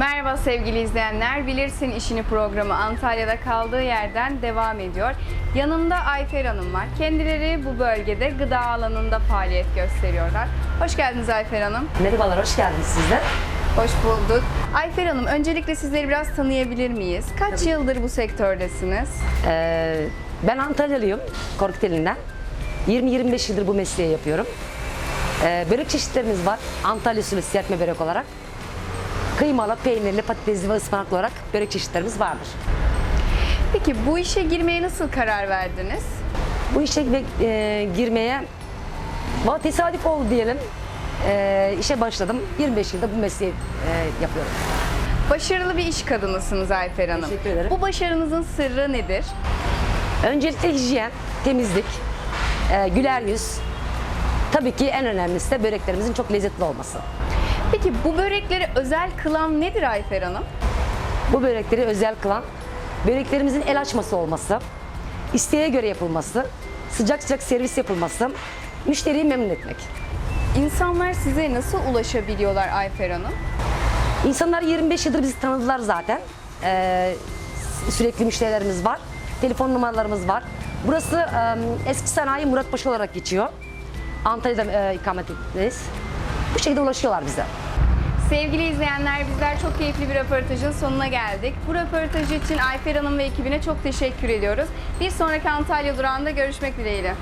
Merhaba sevgili izleyenler. Bilirsin işini programı Antalya'da kaldığı yerden devam ediyor. Yanımda Ayfer Hanım var. Kendileri bu bölgede gıda alanında faaliyet gösteriyorlar. Hoş geldiniz Ayfer Hanım. Merhabalar, hoş geldiniz siz de. Hoş bulduk. Ayfer Hanım öncelikle sizleri biraz tanıyabilir miyiz? Kaç yıldır bu sektördesiniz? Ee, ben Antalyalıyım, Korkuteli'nden. 20-25 yıldır bu mesleği yapıyorum. Ee, börek çeşitlerimiz var. Antalya usulü serpme börek olarak. Kıymalı, peynirli, patatesli ve ıspanaklı olarak börek çeşitlerimiz vardır. Peki bu işe girmeye nasıl karar verdiniz? Bu işe e, girmeye valla tesadüf oldu diyelim. Ee, işe başladım. 25 yılda bu mesleği e, yapıyorum. Başarılı bir iş kadınısınız Ayfer Hanım. Teşekkür ederim. Bu başarınızın sırrı nedir? Öncelikle hijyen, temizlik, e, güler yüz. Tabii ki en önemlisi de böreklerimizin çok lezzetli olması. Peki bu börekleri özel kılan nedir Ayfer Hanım? Bu börekleri özel kılan böreklerimizin el açması olması, isteğe göre yapılması, sıcak sıcak servis yapılması, müşteriyi memnun etmek. İnsanlar size nasıl ulaşabiliyorlar Ayfer Hanım? İnsanlar 25 yıldır bizi tanıdılar zaten. Ee, sürekli müşterilerimiz var. Telefon numaralarımız var. Burası e, eski sanayi Muratpaşa olarak geçiyor. Antalya'da e, ikametteyiz. Bu şekilde ulaşıyorlar bize. Sevgili izleyenler bizler çok keyifli bir röportajın sonuna geldik. Bu röportaj için Ayfer Hanım ve ekibine çok teşekkür ediyoruz. Bir sonraki Antalya durağında görüşmek dileğiyle.